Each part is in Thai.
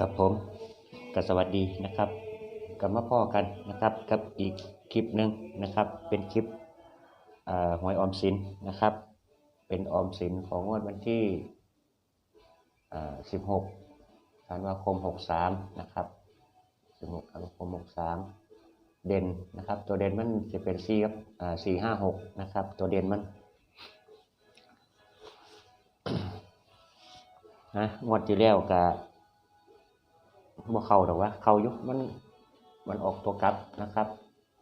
กับผมก็สวัสดีนะครับกลับมาพ่อกันนะครับกับอีกคลิปหนึ่งนะครับเป็นคลิปหวยออมสินนะครับ เป็นออมสินของงวดวันที่ 16ธันวาคม 63 นะครับ 16ธันวาคม 63 เด่นนะครับ ตัวเด่นมันจะเป็น4ครับอ่า4 5 6 นะครับ ตัวเด่นมันนะงวดที่แล้วก็บ่ เข้าดอกว่าเข้ายู่มันมันออกตัวกลับนะครับ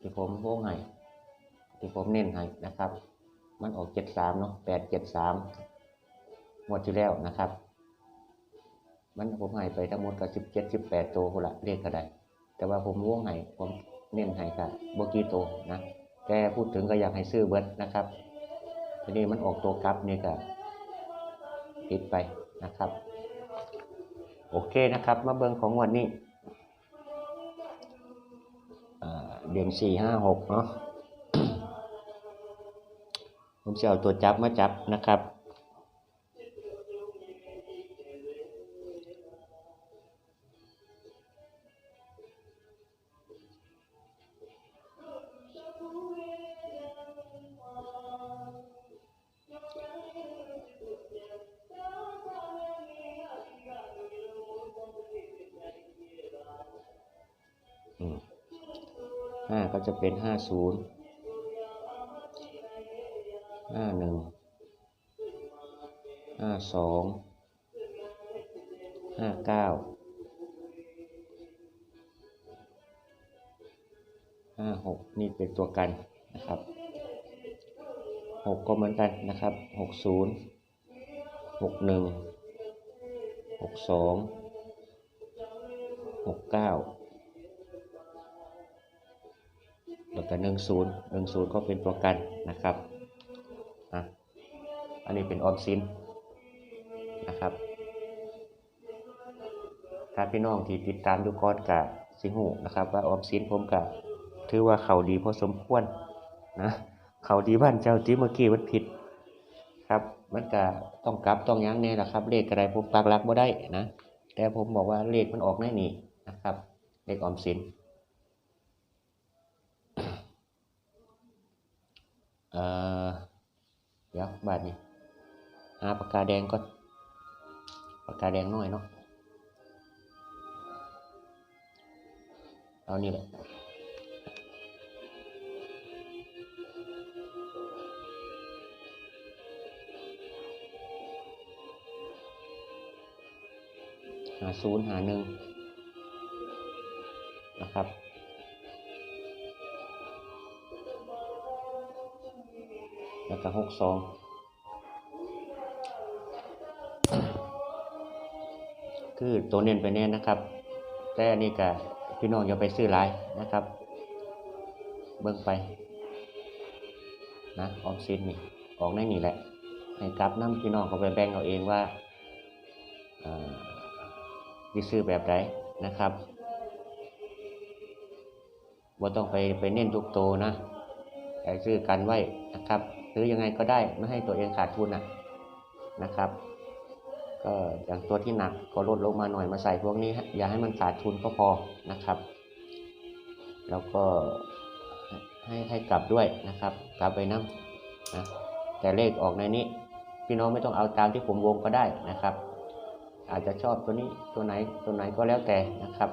ที่ผมวงให้ที่ผมเน้นให้นะครับ มันออกเจ็ดสามเนาะแปดเจ็ดสามงวดที่แล้วนะครับ มันผมให้ไปทั้งหมดก็สิบเจ็ดสิบแปดตัวคนละเลขก็ได้ แต่ว่าผมวงให้ผมเน้นให้กับบกี่ตัวนะแต่พูดถึงก็อยากให้ซื้อเบิร์ดนะครับทีนี้มันออกตัวกลับนี่ก็ผิดไปนะครับ โอเคนะครับ มาเบิ่งของวันนี้เดือนสี่ห้าหกเนาะผมจะเอาตัวจับมาจับนะครับ ห้าก็จะเป็นห้าศูนย์ห้าหนึ่งห้าสองห้าเก้าห้าหกนี่เป็นตัวกันนะครับหกก็เหมือนกันนะครับหกศูนย์หกหนึ่งหกสองหกเก้า แล้วก็หนึ่งศูนย์หนึ่งศูนย์ก็เป็นตัวกันนะครับอะอันนี้เป็นออมสินนะครับ ถ้าพี่น้องที่ติดตามดูกอนกะสิหูนะครับ ว่าออมสินผมกะถือว่าเขาดีพอสมควรนะเขาดีบ้านเจ้าที่เมื่อกี้มันผิดครับมันก็ต้องกลับต้องยั้งแน่แหละครับ เลขอะไรผมปักลักบ่ได้นะแต่ผมบอกว่าเลขมันออกแน่นี่นะครับ เลขออมสิน เออเดี๋ยวบาทนี้หาปากกาแดงก่อนปากกาแดงน้อยเนาะเอานี่แหละหาศูนย์หาหนึ่ง แล้วก็หกสองคือตัวเน้นไปแน่นะครับ แต่อันนี้ก็พี่น้องอย่าไปซื้อหลายนะครับ เบิ่งไปนะออมสินนี่ออกในนี่แหละให้กลับน้ำพี่น้องเขาไปแบ่งเอาเองว่าเอ่อสิซื้อแบบไหนนะครับว่าต้องไปไปเน้นทุกโตนะไปซื้อกันไว้นะครับ หรือยังไงก็ได้ไม่ให้ตัวเองขาดทุนนะนะครับ ก็อย่างตัวที่หนักก็ลดลงมาหน่อยมาใส่พวกนี้ อย่าให้มันขาดทุนก็พอนะครับ แล้วก็ให้ให้กลับด้วยนะครับ กลับไปนั่งนะแต่เลขออกในนี้ พี่น้องไม่ต้องเอาตามที่ผมวงก็ได้นะครับ อาจจะชอบตัวนี้ตัวไหนตัวไหนก็แล้วแต่นะครับ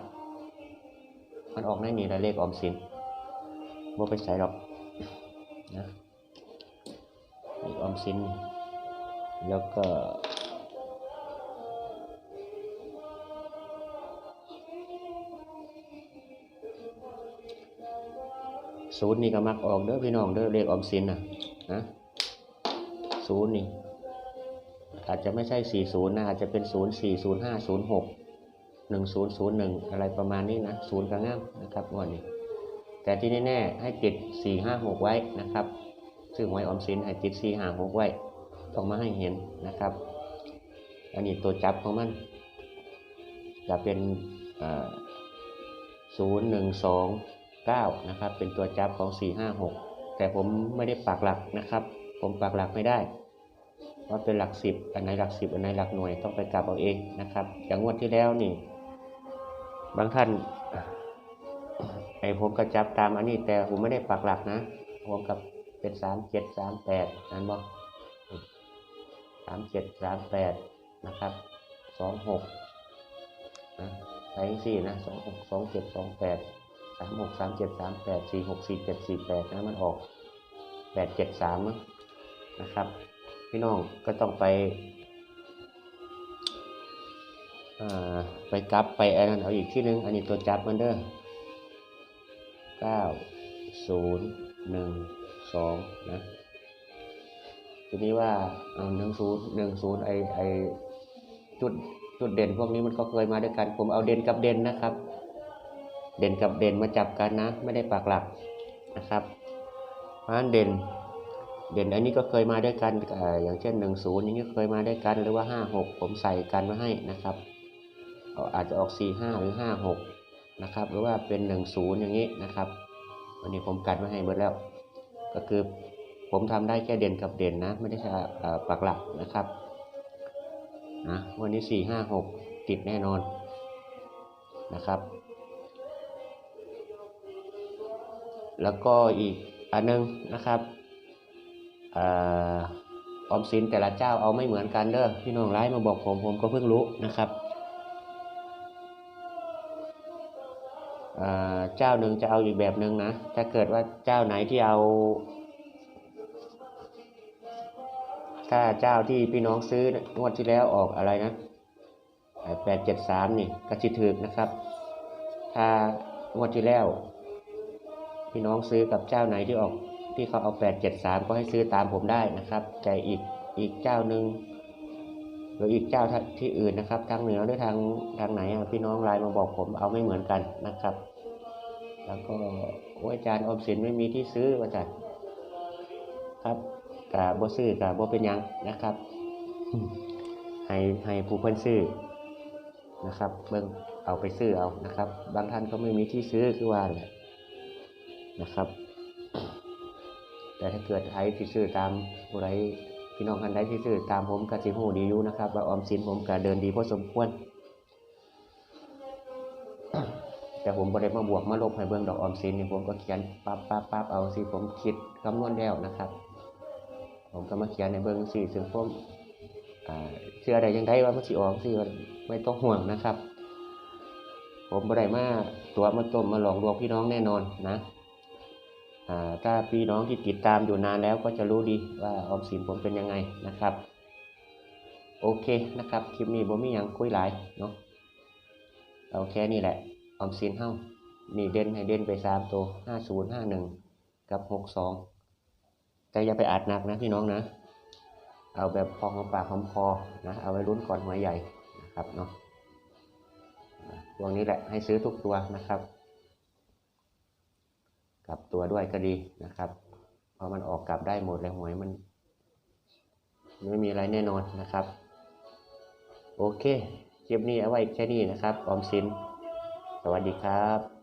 มันออกในนี้แหละเลขออมสินบ่ไปใส่หรอกนะ อีกออมสินแล้วก็ศูนย์นี่ก็มักออกเด้อพี่น้องเด้อเลขออมสินนะนะศูนย์นี่อาจจะไม่ใช่สี่ศูนย์นะอาจจะเป็นศูนย์สี่ศูนย์ห้าศูนย์หกหนึ่งศูนย์ศูนย์หนึ่งอะไรประมาณนี้นะศูนย์กลางงามนะครับงวดนี้แต่ที่แน่ๆให้ติดสี่ห้าหกไว้นะครับ ซึ่งไว้ออมสินให้ติดสี่หางหกไว้ต้องมาให้เห็นนะครับ อันนี้ตัวจับของมัน จะเป็นศูนย์หนึ่งสองเก้านะครับ เป็นตัวจับของสี่ห้าหกแต่ผมไม่ได้ปักหลักนะครับ ผมปักหลักไม่ได้ ว่าเป็นหลักสิบอันไหนหลักสิบอันไหนหลักหน่วยต้องไปกลับเอาเองนะครับ อย่างงวดที่แล้วนี่ บางท่านไอ้ผมก็จับตามอันนี้แต่ผมไม่ได้ปักหลักนะผมกับ เป็นสามเจ็ดสามแปดนั่นบอกสามเจ็ดสามแปดนะครับสองหกนะใช้สี่นะสองหกสองเจ็ดสองแปดสามหกสามเจ็ดสามแปดสี่หกสี่เจ็ดสี่แปดนะมันออกแปดเจ็ดสามนะครับ พี่น้องก็ต้องไปอ่าไปกลับไปอันนั้นเอาอีกที่หนึง อันนี้ตัวจับมันเด้อเก้าศูนย์หนึ่ง สองนะทีนี้ว่าเอาหนึ่งศูนย์หนึ่งศูนย์ไอไอจุดจุดเด่นพวกนี้มันก็เคยมาด้วยกัน ผมเอาเด่นกับเด่นนะครับ เด่นกับเด่นมาจับกันนะ ไม่ได้ปักหลักนะครับ เพราะฉะนั้นเด่น เด่นอันนี้ก็เคยมาด้วยกันอย่างเช่นหนึ่งศูนย์อย่างนี้เคยมาด้วยกัน หรือว่าห้าหกผมใส่กันมาให้นะครับ อาจจะออก4 5หรือ5 6นะครับ หรือว่าเป็น1 0อย่างนี้นะครับ วันนี้ผมกัดมาให้เบิดแล้ว ก็คือผมทำได้แค่เด่นกับเด่นนะ ไม่ได้ใช้ปักหลักนะครับนะวันนี้4 5 6ติดแน่นอนนะครับ แล้วก็อีกอันนึงนะครับออออมสินแต่ละเจ้าเอาไม่เหมือนกันเด้อพี่น้องไลน์มาบอกผมผมก็เพิ่งรู้นะครับ เจ้าหนึ่งจะเอาอีกแบบหนึ่งนะ ถ้าเกิดว่าเจ้าไหนที่เอา ถ้าเจ้าที่พี่น้องซื้องวดที่แล้วออกอะไรนะแปดเจ็ดสามนี่กระชิถึกนะครับ ถ้างวดที่แล้ว พี่น้องซื้อกับเจ้าไหนที่ออกที่เขาเอาแปดเจ็ดสามก็ให้ซื้อตามผมได้นะครับแต่อีกอีกเจ้าหนึ่งหรืออีกเจ้าที่อื่นนะครับ ทางเหนือหรือทางทางไหนพี่น้องไลน์มาบอกผมเอาไม่เหมือนกันนะครับ แล้วก็โอ้อาจารย์ออมสินไม่มีที่ซื้อว่าจัดครับกะบ่ซื้อกะบ่เป็นยังนะครับให้ให้ผู้เพิ่นซื้อนะครับ เบิ่งเอาไปซื้อเอานะครับ บางท่านก็ไม่มีที่ซื้อคือว่าแหละนะครับ แต่ถ้าเกิดใครที่ซื้อตามผู้ใดพี่น้องท่านใดที่ซื้อตามผมกสิฮู้ดีอยู่นะครับว่าออมสินผมก็เดินดีพอสมควร แต่ผมบ่ได้มาบวกมาลบให้เบิ่งดอกออมสินนี่ผมก็เขียนปั๊บปั๊บปั๊บเอาสิผมคิดคำนวณแล้วนะครับ ผมก็มาเขียนในเบิ่งสิซึ่งผมอ่าเชื่อได้ยังไงว่ามันสิออกสิไม่ต้องห่วงนะครับ ผมบ่ได้มาตัวมาต้มมาหลอกลวงพี่น้องแน่นอนนะถ้าพี่น้องที่ติดตามอยู่นานแล้วก็จะรู้ดีว่าออมสินผมเป็นยังไงนะครับ โอเคนะครับ คลิปนี้ผมมีหยังคุยหลายเนาะเอาแค่นี้แหละ ออมสินเฮ้านี่เด่นให้เด่นไปสามตัวห้าศูนย์ห้าหนึ่งกับหกสองแต่อย่าไปอัดหนักนะพี่น้องนะ เอาแบบพอหอมปากหอมคอนะ เอาไว้ลุ้นก่อนหัวใหญ่นะครับเนาะตัวนี้แหละให้ซื้อทุกตัวนะครับ กลับตัวด้วยก็ดีนะครับเพราะมันออกกลับได้หมดเลยหวยมันไม่มีอะไรแน่นอนนะครับ โอเคคลิปนี้เอาไว้แค่นี้นะครับ ออมสิน สวัสดีครับ